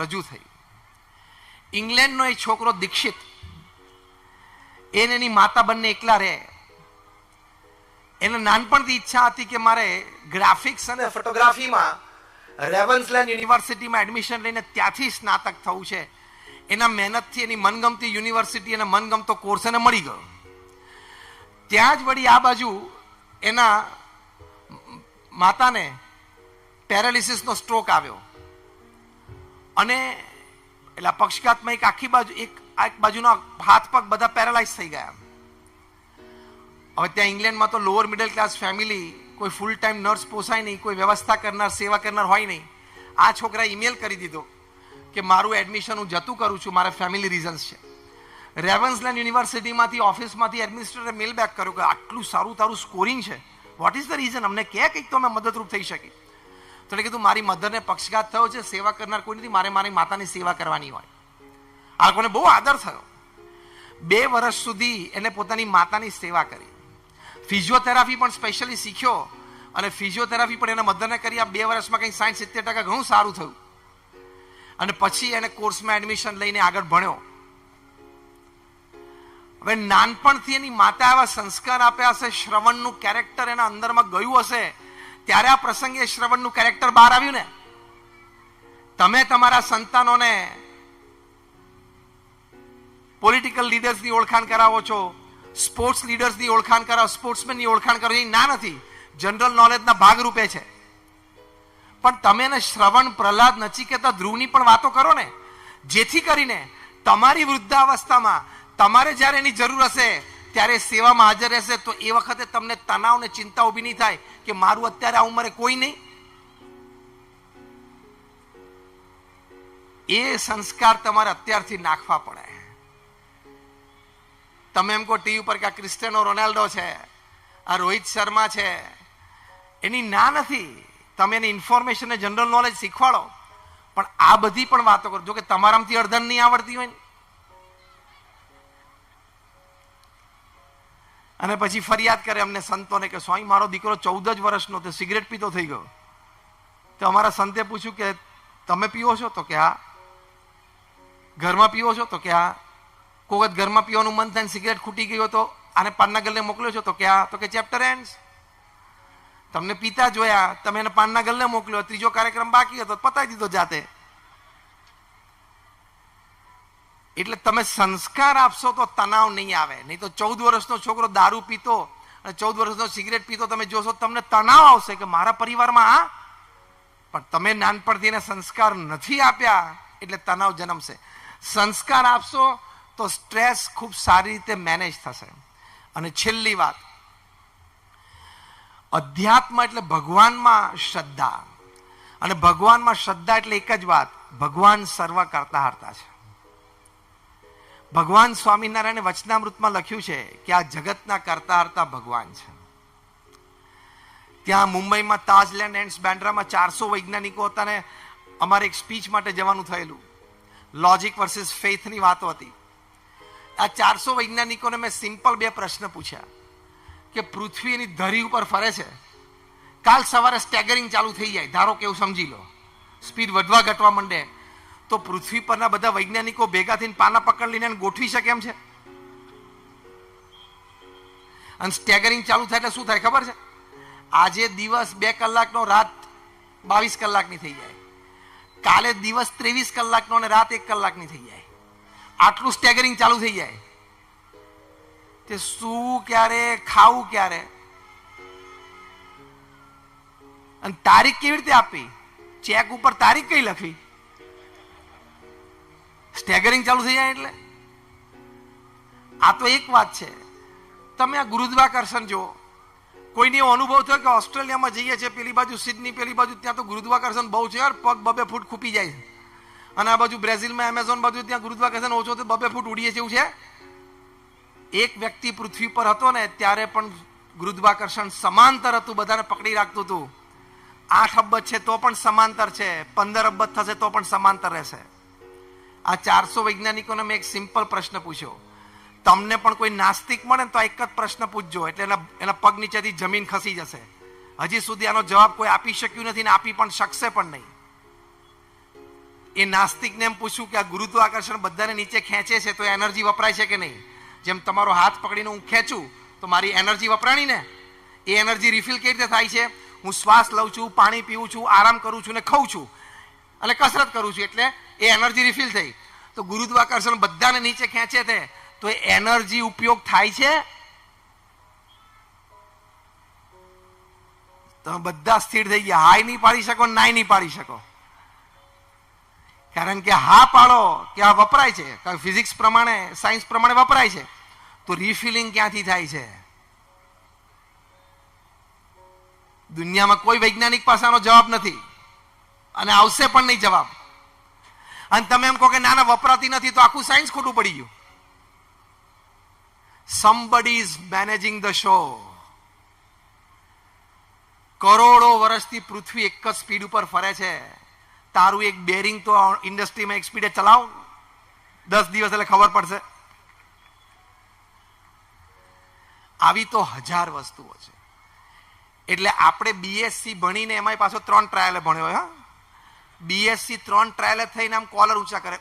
રજૂ થઈ. ઇંગ્લેન્ડનો એ છોકરો દીક્ષિત, એને એની માતા બંને એકલા રહે. એને નાનપણથી ઈચ્છા હતી કે મારે ગ્રાફિક્સ અને ફોટોગ્રાફીમાં રેવન્સલેન્ડ યુનિવર્સિટીમાં એડમિશન લઈને ત્યાંથી સ્નાતક થવું છે. એના મહેનતથી એની મનગમતી યુનિવર્સિટી અને મનગમતો કોર્સ એને મળી ગયો. ત્યાં જ વળી આ બાજુ એના માતાને પેરાલિસિસનો સ્ટ્રોક આવ્યો. અને એટલે પક્ષઘાતમાં એક આખી બાજુ, એક એક બાજુનો હાથ પગ બધા પેરાલાઇઝ થઈ ગયા હવે ત્યાં ઇંગ્લેન્ડમાં તો લોઅર મિડલ ક્લાસ ફેમિલી કોઈ ફૂલ ટાઈમ નર્સ પોસાય નહીં, કોઈ વ્યવસ્થા કરનાર, સેવા કરનાર હોય નહીં. આ છોકરાએ ઈમેલ કરી દીધો કે મારું એડમિશન હું જતું કરું છું, મારા ફેમિલી રીઝન્સ છે. રેવન્સલેન્ડ યુનિવર્સિટીમાંથી ઓફિસમાંથી એડમિનિસ્ટ્રેટરે મેલ બેક કર્યો કે આટલું સારું તારું સ્કોરિંગ છે. વોટ ઇઝ ધ રીઝન અમને કહે કંઈક તો અમે મદદરૂપ થઈ શકી તો એટલે કીધું, મારી મધરને પક્ષઘાત થયો છે, સેવા કરનાર કોઈ નથી, મારે મારી માતાની સેવા કરવાની હોય. આ લોકોને બહુ આદર થયો. બે વર્ષ સુધી એને પોતાની માતાની સેવા કરી. ફિઝિયોથેરાપી પણ સ્પેશિયલી શીખ્યો અને ફિઝિયોથેરાપી પણ એના મધરને કરી. આ બે વર્ષમાં કંઈ સાઠ સિત્તેર ટકા ઘણું સારું થયું. અને પછી એને કોર્સમાં એડમિશન લઈને આગળ ભણ્યો. હવે નાનપણથી એની માતા એવા સંસ્કાર આપ્યા હશે, શ્રવણનું કેરેક્ટર એના અંદરમાં ગયું હશે ત્યારે આ પ્રસંગે શ્રવણનું કેરેક્ટર બહાર આવ્યું ને? તમે તમારા સંતાનોને પોલિટિકલ લીડર્સની ઓળખાણ કરાવો છો સ્પોર્ટ્સ લીડર્સની ઓળખાણ કરાવો સ્પોર્ટ્સમેનની ઓળખાણ કરો, એ ના નથી. જનરલ નોલેજના ભાગરૂપે છે. પણ તમે એને શ્રવણ, પ્રહલાદ, નચિકેતા, ધ્રુવની પણ વાતો કરો ને. જેથી કરીને તમારી વૃદ્ધાવસ્થામાં તમારે જ્યારે એની જરૂર હશે ત્યારે સેવામાં હાજર રહેશે તો એ વખતે તમને તણાવ ને ચિંતા ઊભી નહીં થાય કે મારું અત્યારે આ ઉંમરે કોઈ નહીં. એ સંસ્કાર તમારે અત્યારથી નાખવા પડે. તમે એમ કહો ટીવી પર કે આ ક્રિસ્ટિયાનો રોનાલ્ડો છે, આ રોહિત શર્મા છે, એની ના નથી. તમે એને ઇન્ફોર્મેશન જનરલ નોલેજ શીખવાડો. પણ આ બધી પણ વાતો કરો. જો કે તમારામાંથી અડધન નહીં આવડતી હોય અને પછી ફરિયાદ કરે અમને સંતોને કે, સ્વામી, મારો દીકરો ચૌદ જ વર્ષનો તે સિગરેટ પીતો થઈ ગયો. તો અમારા સંતે પૂછ્યું કે, તમે પીવો છો? તો કે આ ઘરમાં પીવો છો? તો કે આ કોઈ વખત ઘરમાં પીવાનું મન થાય સિગરેટ ખૂટી ગયો તો આને પાનના ગલ્લે મોકલ્યો છો? તો કે આ તો કે, ચેપ્ટર એન્ડ તમને પીતા જોયા, તમે એને પાનના ગલ્લે મોકલ્યો, ત્રીજો કાર્યક્રમ બાકી હતો પતાવી દીધો જાતે. એટલે તમે સંસ્કાર આપશો તો તણાવ નહીં આવે. નહીં તો ચૌદ વર્ષનો છોકરો દારૂ પીતો અને ચૌદ વર્ષનો સિગરેટ પીતો તમે જોશો તમને તણાવ આવશે કે મારા પરિવારમાં પણ તમે નાનપણથી સંસ્કાર નથી આપ્યા એટલે તણાવ જન્મશે. સંસ્કાર આપશો તો સ્ટ્રેસ ખૂબ સારી રીતે મેનેજ થશે. અને છેલ્લી વાત. અધ્યાત્મ એટલે ભગવાનમાં શ્રદ્ધા. અને ભગવાનમાં શ્રદ્ધા એટલે એક જ વાત. ભગવાન સર્વ કરતા હરતા છે. ભગવાન સ્વામિનારાયણે વચનામૃતમાં લખ્યું છે કે આ જગતના કરતા હરતા ભગવાન છે. ત્યાં મુંબઈમાં તાજલેન્ડ એન્ડ બેન્ડ્રામાં ચારસો વૈજ્ઞાનિકો હતા ને અમારે એક સ્પીચ માટે જવાનું થયેલું. લોજિક વર્સિસ ફેથની વાતો હતી. આ ચારસો વૈજ્ઞાનિકોને મેં સિમ્પલ બે પ્રશ્ન પૂછ્યા કે પૃથ્વી એની ધરી ઉપર ફરે છે. કાલ સવારે સ્ટેગરિંગ ચાલુ થઈ જાય. ધારો કે એવું સમજી લો. સ્પીડ વધવા ઘટવા માંડે. તો પૃથ્વી પરના બધા વૈજ્ઞાનિકો ભેગા થઈને પાના પકડ લઈને ગોઠવી શકે એમ છે? અને સ્ટેગરિંગ ચાલુ થાય એટલે શું થાય ખબર છે? આજે દિવસ બે કલાકનો, રાત બાવીસ કલાકની થઈ જાય. કાલે દિવસ ત્રેવીસ કલાકનો અને રાત એક કલાકની થઈ જાય. આટલું સ્ટેગરિંગ ચાલુ થઈ જાય. તે શું ક્યારે, ખાવું ક્યારે? અને તારીખ કેવી રીતે આપી? ચેક ઉપર તારીખ કઈ લખવી સ્ટેગરિંગ ચાલુ થઈ જાય એટલે? આ તો એક વાત છે. તમે આ ગુરુદ્વાકર્ષણ જુઓ. કોઈને એવો અનુભવ થયો કે ઓસ્ટ્રેલિયામાં જઈએ છીએ, પેલી બાજુ સિડની, પેલી બાજુ ત્યાં તો ગુરુદ્વાકર્ષણ બહુ છે યાર, પગ બબે ફૂટ ખૂપી જાય અને આ બાજુ બ્રેઝિલમાં, એમેઝોન બાજુ ત્યાં ગુરુદ્વાકર્ષણ ઓછો તો બબે ફૂટ ઉડીએ જેવું છે? એક વ્યક્તિ પૃથ્વી પર હતો ને, ત્યારે પણ ગુરુદ્વાકર્ષણ સમાંતર હતું, બધાને પકડી રાખતું હતું. આઠ અબજ છે તો પણ સમાંતર છે, પંદર અબજ થશે તો પણ સમાંતર રહેશે. આ ચારસો વૈજ્ઞાનિકોને મેં એક સિમ્પલ પ્રશ્ન પૂછ્યો. તમને પણ કોઈ નાસ્તિક મળે ને તો એક જ પ્રશ્ન પૂછજો, એટલે એના એના પગ નીચેથી જમીન ખસી જશે. હજી સુધી આનો જવાબ કોઈ આપી શક્યું નથી ને આપી પણ શકશે પણ નહીં. એ નાસ્તિકને એમ પૂછ્યું કે આ ગુરુત્વાકર્ષણ બધાને નીચે ખેંચે છે તો એનર્જી વપરાય છે કે નહીં? જેમ તમારો હાથ પકડીને હું ખેંચું, તો મારી એનર્જી વપરાણી ને? એ એનર્જી રિફિલ કેવી રીતે થાય છે? હું શ્વાસ લઉં છું, પાણી પીવું છું, આરામ કરું છું ને ખાઉં છું. અને કસરત કરું છું, એટલે એ એનર્જી રિફિલ થઈ. તો ગુરુત્વાકર્ષણ બધાને નીચે ખેંચે છે તો એ એનર્જી ઉપયોગ થાય છે? તમે બધા સ્થિર થઈ ગયા. હાય નહીં પાડી શકો, નાય નહીં પાડી શકો. કારણ કે હા પાડો કે આ વપરાય છે. કારણ ફિઝિક્સ પ્રમાણે સાયન્સ પ્રમાણે વપરાય છે. તો રિફિલિંગ ક્યાંથી થાય છે? દુનિયામાં કોઈ વૈજ્ઞાનિક પાસાનો જવાબ નથી. અને આવશે પણ નહીં જવાબ. અને તમે એમ કહો કે ના ના, વપરાતી નથી, તો આખું સાયન્સ ખોટું પડી ગયું. Somebody is managing the show કરોડો વર્ષથી પૃથ્વી એક જ સ્પીડ ઉપર ફરે છે. તારું એક બેરિંગ તો ઇન્ડસ્ટ્રીમાં એક સ્પીડે ચલાવ. દસ દિવસ એટલે ખબર પડશે. આવી તો હજાર વસ્તુઓ છે. એટલે આપણે બીએસસી ભણીને એમાંય પાછો ત્રણ ટ્રાયલે ભણ્યો, હા? બીએસસી ત્રણ ટ્રાયલે થઈને આમ કોલર ઊંચા કરે.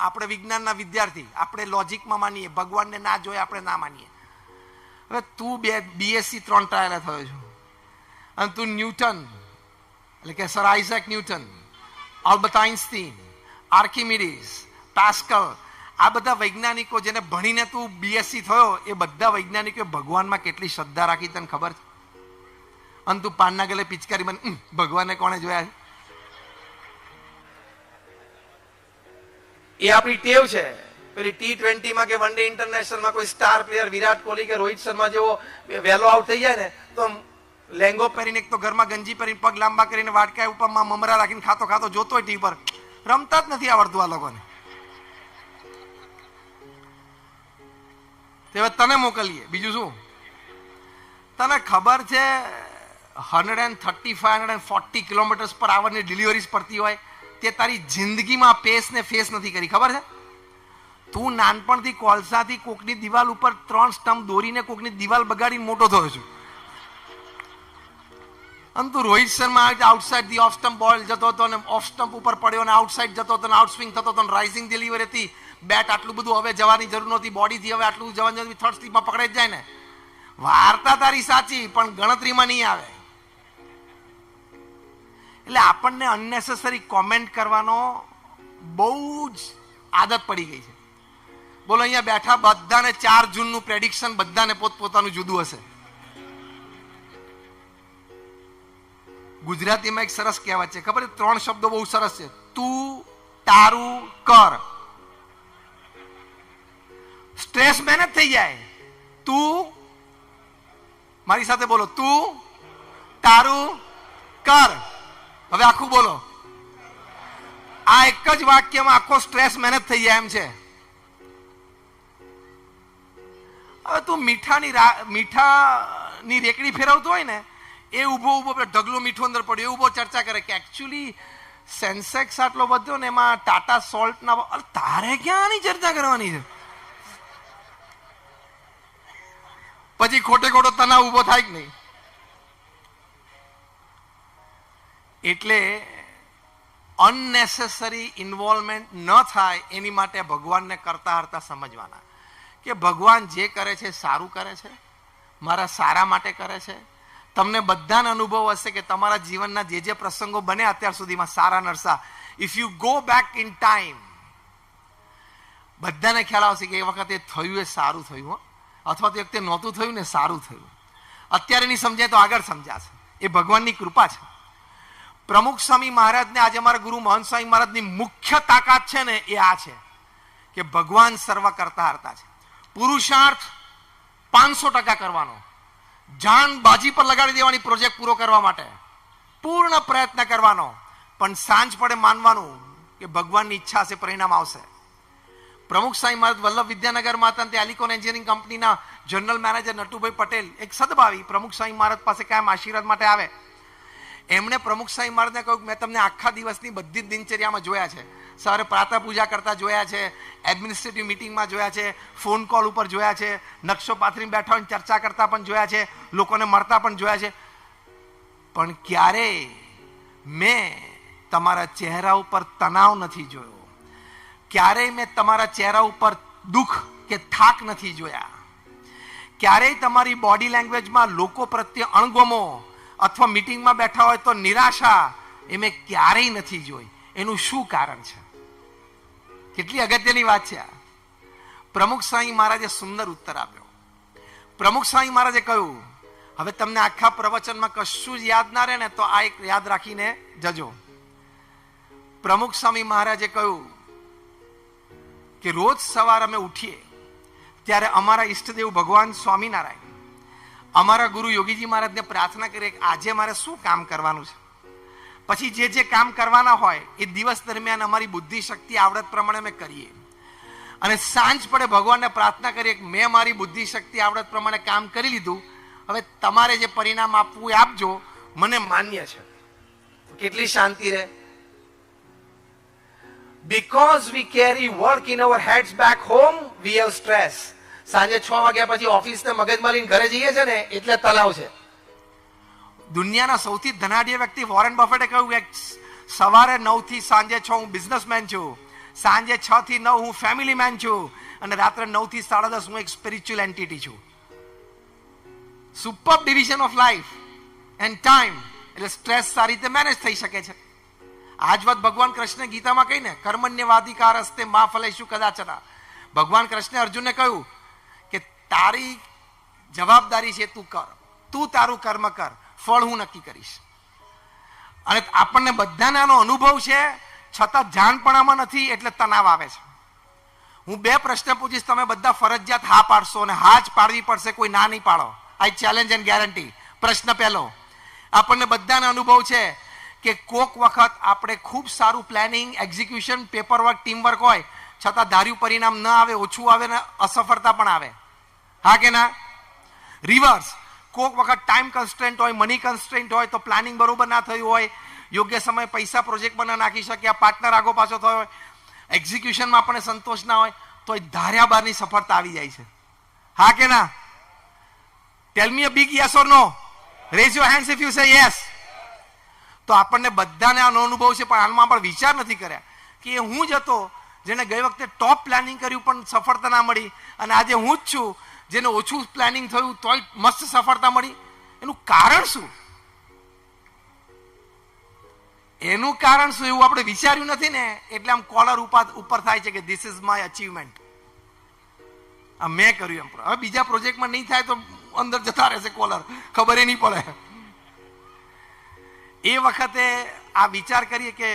આપણે વિજ્ઞાનના વિદ્યાર્થી આપણે લોજિકમાં માનીએ ભગવાનને ના જોઈએ આપણે ના માનીએ. હવે તું બે બીએસસી ત્રણ ટ્રાયલે થયો છું. અને તું ન્યૂટન એટલે કે sir Isaac Newton Albert Einstein Archimedes Pascal આ બધા વૈજ્ઞાનિકો જેને ભણીને તું બીએસસી થયો એ બધા વૈજ્ઞાનિકોએ ભગવાનમાં કેટલી શ્રદ્ધા રાખી તને ખબર છે? અને તું પાનના ગલે પિચકારી બન "ઉમ, ભગવાનને કોણે જોયા છે? એ આપણી ટેવ છે. પેલી ટી ટ્વેન્ટીમાં કે વન ડે ઇન્ટરનેશનલમાં કોઈ સ્ટાર પ્લેયર વિરાટ કોહલી કે રોહિત શર્મા જેવો વહેલો આઉટ થઈ જાય ને, તો લેંગો પહેરીને એક તો ઘરમાં ગંજી પહેરીને પગ લાંબા કરીને વાટકા ઉપર મમરા રાખીને ખાતો ખાતો જોતો હોય ટીવી પર, રમતા જ નથી આવડતું આ લોકોને. તે તને મોકલીએ, બીજું શું? તને ખબર છે hundred and thirty five hundred and forty kilometres પર આવરની ડિલિવરીઝ પડતી હોય? તે તારી જિંદગીમાં પેસ ને ફેસ નથી કરી, ખબર છે? તું નાનપણથી કોલસાથી કોકની દિવાલ ઉપર ત્રણ સ્ટમ્પ દોરીને કોકની દિવાલ બગાડીને મોટો થયો છું. અને તું Rohit Sharma outside the off stump ball જતો હતો અને ઓફ સ્ટમ્પ ઉપર પડ્યો અને આઉટસાઇડ જતો હતો આઉટ આઉટસ્વિંગ થતો હતો રાઇઝિંગ ડિલિવરી હતી. બેટ આટલું બધું હવે જવાની જરૂર નહોતી. બોડીથી હવે આટલું જવાની જરૂર થર્ડ સ્લીપમાં પકડાઈ જાય ને. વાર્તા તારી સાચી, પણ ગણતરીમાં નહીં આવે. એટલે આપણને અનનેસેસરી કોમેન્ટ કરવાનો બહુ જ આદત પડી ગઈ છે. બોલો, અહીંયા બેઠા બધાને ચાર જૂનનું પ્રેડિક્શન બધાને પોતપોતાનું જુદું હશે. ગુજરાતીમાં એક સરસ કહેવત છે, ખબર ત્રણ શબ્દો બહુ સરસ છે. તું તારું કર. સ્ટ્રેસ મહેનત થઈ જાય. તું, મારી સાથે બોલો, તું તારું કર. હવે આખું બોલો. આ એક જ વાક્યમાં આખો સ્ટ્રેસ મહેનત થઈ જાય એમ છે. હવે તું મીઠાની મીઠાની રેકડી ફેરવતો હોય ને, એ ઊભો ઊભો ઢગલો મીઠું અંદર પડ્યો. એ ઊભો ચર્ચા કરે કે એકચ્યુઅલી સેન્સેક્સ આટલો વધ્યો ને એમાં ટાટા સોલ્ટ ના અરે તારે ક્યાં આની ચર્ચા કરવાની છે? પછી ખોટે ખોટો તનાવ ઊભો થાય કે નહીં? એટલે અનનેસેસરી ઇન્વોલ્વમેન્ટ ન થાય એની માટે ભગવાનને કરતા હરતા સમજવાના. કે ભગવાન જે કરે છે સારું કરે છે? મારા સારા માટે કરે છે? તમને બધાને અનુભવ હશે કે તમારા જીવનના જે જે પ્રસંગો બને અત્યાર સુધીમાં સારા નરસા. If you go back in time બધાને ખ્યાલ આવશે કે એ વખતે થયું એ સારું થયું અથવા તો એ વખતે નહોતું થયું ને સારું થયું. અત્યારે નહીં સમજાય તો આગળ સમજાશે. એ ભગવાનની કૃપા છે. પ્રમુખ સ્વામી મહારાજને આજે અમારા ગુરુ મોહન સ્વામી મહારાજની મુખ્ય તાકાત છે ને એ આ છે કે ભગવાન સર્વ કરતા હરતા છે. પુરુષાર્થ પાંચસો ટકા કરવાનો. જાન બાજી પર લગાડી દેવાની પ્રોજેક્ટ પૂરો કરવા માટે. પૂર્ણ પ્રયત્ન કરવાનો. પણ સાંજ પડે માનવાનું કે ભગવાનની ઈચ્છા છે પરિણામ આવશે. પ્રમુખ સાંઈ મહારાજ વલ્લભ વિદ્યાનગરમાં હતા ત્યાં તે આલિકોન એન્જિનિયરિંગ કંપનીના જનરલ મેનેજર નટુભાઈ પટેલ એક સદભાવી પ્રમુખ સાંઈ મહારાજ પાસે કાયમ આશીર્વાદ માટે આવે. એમણે પ્રમુખ સાહેબ મારને કહ્યું મેં તમને આખા દિવસની બધી જ દિનચર્યામાં જોયા છે. સવારે પ્રાતઃ પૂજા કરતા જોયા છે એડમિનિસ્ટ્રેટિવ મિટિંગમાં જોયા છે ફોન કોલ ઉપર જોયા છે, નકશો પાથરીને બેઠા હોય ચર્ચા કરતા પણ જોયા છે, લોકોને મળતા પણ જોયા છે. પણ ક્યારે મેં તમારા ચહેરા ઉપર તણાવ નથી જોયો? ક્યારેય મેં તમારા ચહેરા ઉપર દુઃખ કે થાક નથી જોયા? ક્યારેય તમારી બોડી લેંગ્વેજમાં લોકો પ્રત્યે અણગમો અથવા મીટિંગમાં બેઠા હોય તો નિરાશા એ મેં ક્યારેય નથી જોઈ. એનું શું કારણ છે? કેટલી અગત્યની વાત છે પ્રમુખ સ્વામી મહારાજે સુંદર ઉત્તર આપ્યો. પ્રમુખ સ્વામી મહારાજે કહ્યું, હવે તમને આખા પ્રવચનમાં કશું જ યાદ ના રહે ને તો આ એક યાદ રાખીને જજો. પ્રમુખ સ્વામી મહારાજે કહ્યું કે રોજ સવાર અમે ઉઠીએ ત્યારે અમારા ઈષ્ટદેવ ભગવાન સ્વામિનારાયણ અમારા ગુરુ યોગીજી મહારાજને પ્રાર્થના કરીએ કે આજે મારે શું કામ કરવાનું છે? પછી જે જે કામ કરવાના હોય, એ દિવસ દરમિયાન અમારી બુદ્ધિ શક્તિ આવડત પ્રમાણે અમે કરીએ. અને સાંજ પડે ભગવાનને પ્રાર્થના કરીએ કે મેં મારી બુદ્ધિ શક્તિ આવડત પ્રમાણે કામ કરી લીધું. હવે તમારે જે પરિણામ આપવું એ આપજો, મને માન્ય છે. કેટલી શાંતિ રહે. Because we carry work in our heads back home, we have stress. સાંજે છ વાગ્યા પછી ઓફિસ ને મગજમારી ઘરે જઈએ છે ને, એટલે તલાવ છે. દુનિયાના સૌથી ધનાઢ્ય વ્યક્તિ વોરેન બફેટે કહ્યું કે સવારે નવથી સાંજે છ હું બિઝનેસમેન છું. સાંજે છ થી નવ હું ફેમિલી મેન છું. અને રાત્રે નવથી સાડા દસ હું એક સ્પિરિચ્યુઅલ એન્ટિટી છું. Super division of life and time, એટલે સ્ટ્રેસ સારી રીતે મેનેજ થઈ શકે છે. આજ વાત ભગવાન કૃષ્ણ ગીતામાં કહીને કર્મણ્યવાધિકાર હસ્તે મા ફલેશું કદાચના. ભગવાન કૃષ્ણે અર્જુનને કહ્યું તારી જવાબદારી છે તું કર. તું તારું કર્મ કર. ફળ હું નક્કી કરીશ. અને આપણને બધાને આનો અનુભવ છે, છતાં જાણપણામાં નથી, એટલે તણાવ આવે છે. હું બે પ્રશ્ન પૂછીશ, તમે બધા ફરજિયાત હા પાડશો અને હા જ પાડવી પડશે, કોઈ ના નહીં પાડો. I challenge and guarantee. પ્રશ્ન પહેલો. આપણને બધાને અનુભવ છે કે કોક વખત આપણે ખૂબ સારું planning, execution paper work team work હોય, છતાં ધાર્યું પરિણામ ન આવે, ઓછું આવે ને અસફળતા પણ આવે. હા કે ના? રિવર્સ કોક વખત ટાઈમ કન્સ્ટન્ટ હોય મની કન્સ્ટન્ટ હોય, તો પ્લાનિંગ બરોબર ના થયું હોય, યોગ્ય સમયે પૈસા પ્રોજેક્ટ બના નાખી શક્યા પાર્ટનર આગો પાછો થયો હોય એક્ઝિક્યુશનમાં આપણને સંતોષ ના હોય, તો એ ધાર્યા બારની સફળતા આવી જાય છે. હા કે ના? Tell me a big yes or no raise your hands if you say yes તો આપણને બધાને આનો અનુભવ છે, પણ હાલમાં પણ વિચાર નથી કર્યા કે હું જ હતો જેને ગઈ વખતે ટોપ પ્લાનિંગ કર્યું, પણ સફળતા ના મળી, અને આજે હું જ છું જેને ઓછું પ્લાનિંગ થયું તોય મસ્ત સફળતા મળી. એનું કારણ શું? એનું કારણ શું એવું આપણે વિચાર્યું નથી ને? એટલે આમ કોલર ઉપર થાય છે કે ધીસ ઇઝ માય અચીવમેન્ટ આ મેં કર્યું એમ. હવે બીજા પ્રોજેક્ટમાં નહીં થાય તો અંદર જતા રહેશે કોલર ખબર એ નહીં પડે. એ વખતે આ વિચાર કરીએ કે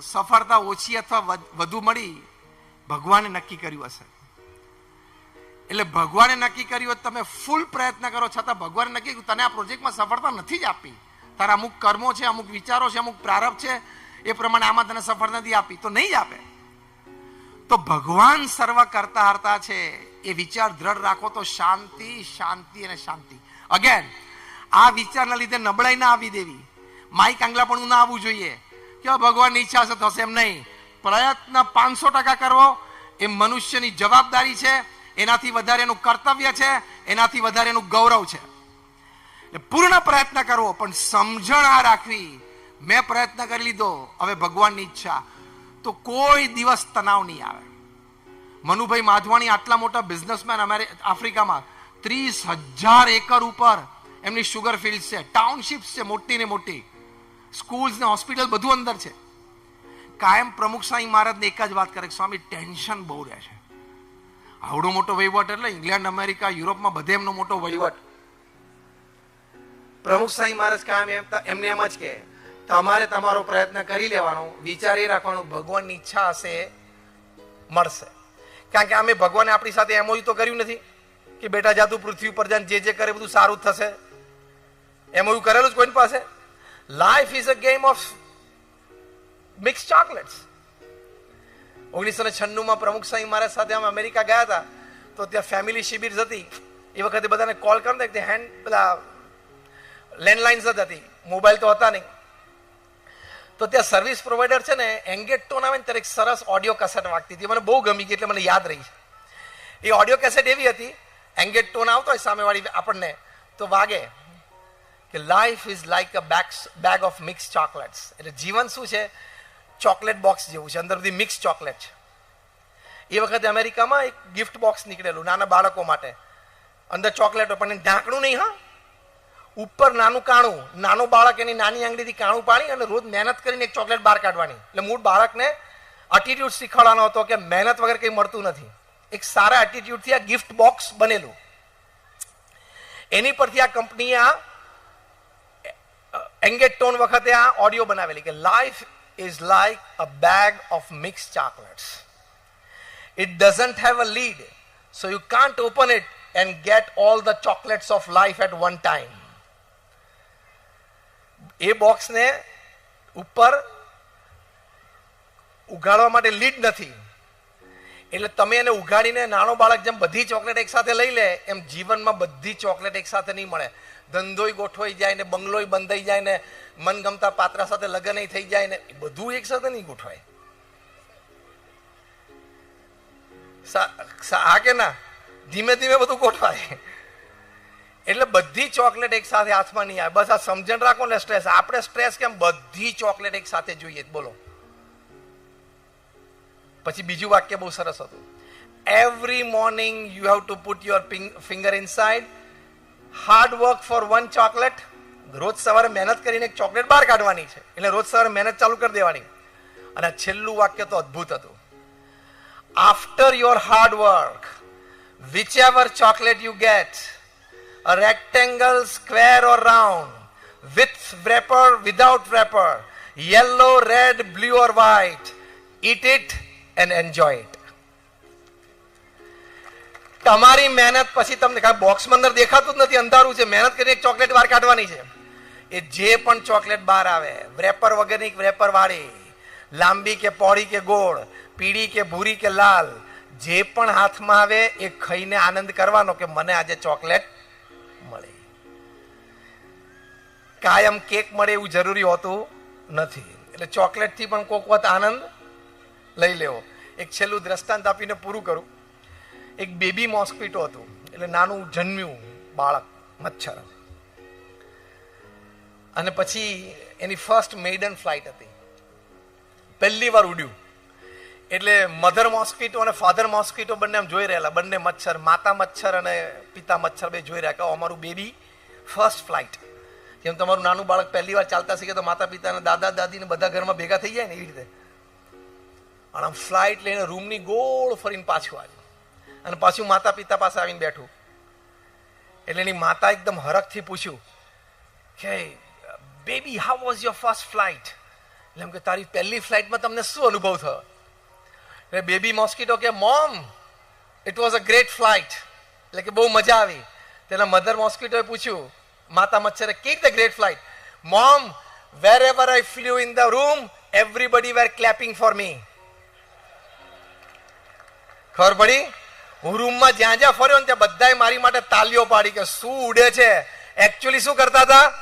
સફળતા ઓછી અથવા વધુ મળી, ભગવાને નક્કી કર્યું હશે. એટલે ભગવાને નક્કી કર્યું હોય તમે ફૂલ પ્રયત્ન કરો, છતાં ભગવાને નક્કી તને આ પ્રોજેક્ટમાં સફળતા નથી જ આપી. તારા અમુક કર્મો છે, અમુક વિચારો છે, અમુક પ્રારંભ છે, એ પ્રમાણે આમાં તને સફળ નથી આપી, તો નહીં જ આપે. તો ભગવાન સર્વ કરતા હરતા છે, એ વિચાર દ્રઢ રાખો તો શાંતિ શાંતિ અને શાંતિ. અગેન આ વિચારના લીધે નબળાઈ ના આવી દેવી. માઇક આંગલાપણું ના આવવું જોઈએ. કે ભગવાનની ઈચ્છા હશે થશે એમ નહીં. પ્રયત્ન પાંચસો ટકા કરવો, એ મનુષ્યની જવાબદારી છે એનાથી વધારે એનું કર્તવ્ય છે, એનાથી વધારે એનું ગૌરવ છે. પૂર્ણ પ્રયત્ન કરવો, પણ સમજણ આ રાખવી. મેં પ્રયત્ન કરી લીધો, હવે ભગવાનની ઈચ્છા. તો કોઈ દિવસ તણાવ નહીં આવે. મનુભાઈ માધવાણી આટલા મોટા બિઝનેસમેન અમારે આફ્રિકામાં, ત્રીસ હજાર એકર ઉપર એમની શુગર ફિલ્ડ છે ટાઉનશીપ છે, મોટી ને મોટી. સ્કૂલ્સ ને હોસ્પિટલ બધું અંદર છે. કાયમ પ્રમુખ સ્વામી મહારાજને એક જ વાત કરે, સ્વામી ટેન્શન બહુ રહે છે. આવડો મોટો વહીવટ એટલે ઇંગ્લેન્ડ અમેરિકા યુરોપમાં બધે એમનો મોટો વહીવટ. પ્રમુખ સાંઈ મહારાજ એમ એમને એમ જ કે, તમારે તમારો પ્રયત્ન કરી લેવાનો, વિચારી રાખવાનો, ભગવાનની ઈચ્છા હશે, મળશે. કારણ કે અમે ભગવાને આપણી સાથે એમ તો કર્યું નથી કે બેટા જાતું પૃથ્વી ઉપર જાય જે જે કરે બધું સારું થશે. એમ કરેલું જ કોઈ પાસે. Life is a game of mix chocolates ઓગણીસો ને છન્નુંમાં પ્રમુખ સ્વામી મારા સાથે અમે અમેરિકા ગયા હતા, તો ત્યાં ફેમિલી શિબિર હતી. એ વખતે બધાને કોલ કરો ને હેન્ડ પેલા લેન્ડલાઇન્સ જ હતી. મોબાઈલ તો હતા નહીં. તો ત્યાં સર્વિસ પ્રોવાઈડર છે ને એંગેટ ટોન આવે ને ત્યારે એક સરસ ઓડિયો કેસેટ વાગતી હતી. મને બહુ ગમી ગઈ એટલે મને યાદ રહી છે. એ ઓડિયો કેસેટ એવી હતી એંગેટ ટોન આવતો હોય સામેવાળી આપણને, તો વાગે કે life is like a bag bag of mix chocolates એટલે જીવન શું છે? ચોકલેટ બોક્સ જેવું છે. અંદર બધી મિક્સ ચોકલેટ છે. એ વખતે અમેરિકામાં એક ગિફ્ટ બોક્સ નીકળેલું નાના બાળકો માટે. અંદર ચોકલેટો, પણ ઢાંકણું નહીં, હા. ઉપર નાનું કાણું. નાનો બાળક એની નાની આંગળીથી કાણું પાડી અને રોજ મહેનત કરીને એક ચોકલેટ બહાર કાઢવાની. એટલે મૂળ બાળકને એટીટ્યુડ શીખવાડવાનો હતો કે મહેનત વગર કંઈ મળતું નથી. એક સારા એટીટ્યુડથી આ ગિફ્ટ બોક્સ બનેલું. એની પરથી આ કંપનીએ આ એંગેજ ટોન વખતે આ ઓડિયો બનાવેલી કે life is like a bag of mix chocolates it doesn't have a lid, so you can't open it and get all the chocolates of life at one time. એ બોક્સને ઉપર ઉગાડવા માટે lead નથી. એટલે તમે એને ઉગાડીને નાનો બાળક જેમ બધી ચોકલેટ એક સાથે લઈ લે એમ જીવનમાં બધી ચોકલેટ એક સાથે નહીં મળે. ધંધોય ગોઠવાઈ જાય ને બંગલોય બંધાઈ જાય ને મનગમતા પાત્રા સાથે લગ્ન થઈ જાય ને બધું એક સાથે નહીં ગોઠવાય. હા કે ના? ધીમે ધીમે બધું ગોઠવાય. એટલે બધી ચોકલેટ એક સાથે હાથમાં નહીં આવે. બસ આ સમજણ રાખો ને સ્ટ્રેસ. આપણે સ્ટ્રેસ કેમ? બધી ચોકલેટ એક સાથે જોઈએ. બોલો. પછી બીજું વાક્ય બહુ સરસ હતું. Every morning you have to put your finger inside hard work for one chocolate રોજ સવારે મહેનત કરીને એક ચોકલેટ બહાર કાઢવાની છે એટલે રોજ સવારે મહેનત ચાલુ કરી દેવાની અને છેલ્લું વાક્ય તો અદ્ભુત હતું after your hard work, whichever chocolate you get, a rectangle, square, or round, with wrapper, without wrapper, yellow, red, blue, or white, eat it and enjoy it. તમારી મહેનત પછી તમને કાંઈ બોક્સમાં અંદર દેખાતું જ નથી, અંધારું છે. મહેનત કરીને એક ચોકલેટ બહાર કાઢવાની છે. એ જે પણ ચોકલેટ બહાર આવે વ્રેપર વગરની વ્રેપર વાળી, લાંબી કે પહોળી કે ગોળ, પીળી કે ભૂરી કે લાલ, જે પણ હાથમાં આવે એ ખાઈને આનંદ કરવાનો કે મને આજે ચોકલેટ મળી. કાયમ કેક મળે એવું જરૂરી હોતું નથી. એટલે ચોકલેટથી પણ કોક વખત આનંદ લઈ લેવો. એક છેલ્લું દ્રષ્ટાંત આપીને પૂરું કરું. એક બેબી મોસ્કીટો હતું. એટલે નાનું જન્મ્યું બાળક, મચ્છર. અને પછી એની ફર્સ્ટ મેડન ફ્લાઇટ હતી. પહેલી વાર ઉડ્યું. એટલે મધર મોસ્કીટો અને ફાધર મોસ્કીટો બંને આમ જોઈ રહેલા. બંને મચ્છર, માતા મચ્છર અને પિતા મચ્છર બે જોઈ રહ્યા કે અમારું બેબી ફર્સ્ટ ફ્લાઇટ જેમ તમારું નાનું બાળક પહેલી વાર ચાલતા શીખે તો માતા પિતા અને દાદા દાદી ને બધા ઘરમાં ભેગા થઈ જાય ને એવી રીતે. અને આમ ફ્લાઇટ લઈને રૂમની ગોળ ફરીને પાછું આવ્યું. અને પાછું માતા પિતા પાસે આવીને બેઠું. એટલે એની માતા એકદમ હરખથી પૂછ્યું કે baby how was your first flight એટલે એમ કે, તારી પહેલી ફ્લાઇટમાં તમને શું અનુભવ થયો? એટલે બેબી મોસ્કીટો કે mom it was a great flight એટલે કે, બહુ મજા આવી. તેના મધર મોસ્કીટોએ પૂછ્યું, માતા મચ્છરે, કેવી રીતે great flight mom wherever I flew in the room everybody were clapping for me ખબર પડી? હું રૂમમાં જ્યાં જ્યાં ફર્યો ને ત્યાં બધાએ મારી માટે તાલીઓ પાડી કે શું ઉડે છે? એકચ્યુઅલી શું કરતા હતા?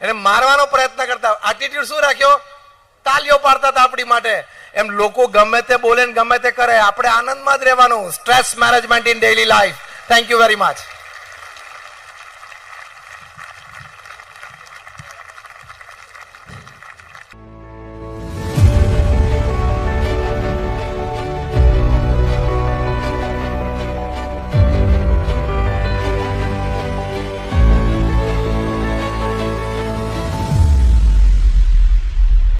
એને મારવાનો પ્રયત્ન કરતા. એટીટ્યુડ શું રાખ્યો? તાલીઓ પાડતા હતા આપણી માટે. એમ લોકો ગમે તે બોલે ને ગમે તે કરે. આપણે આનંદમાં જ રહેવાનું. Stress management in daily life thank you very much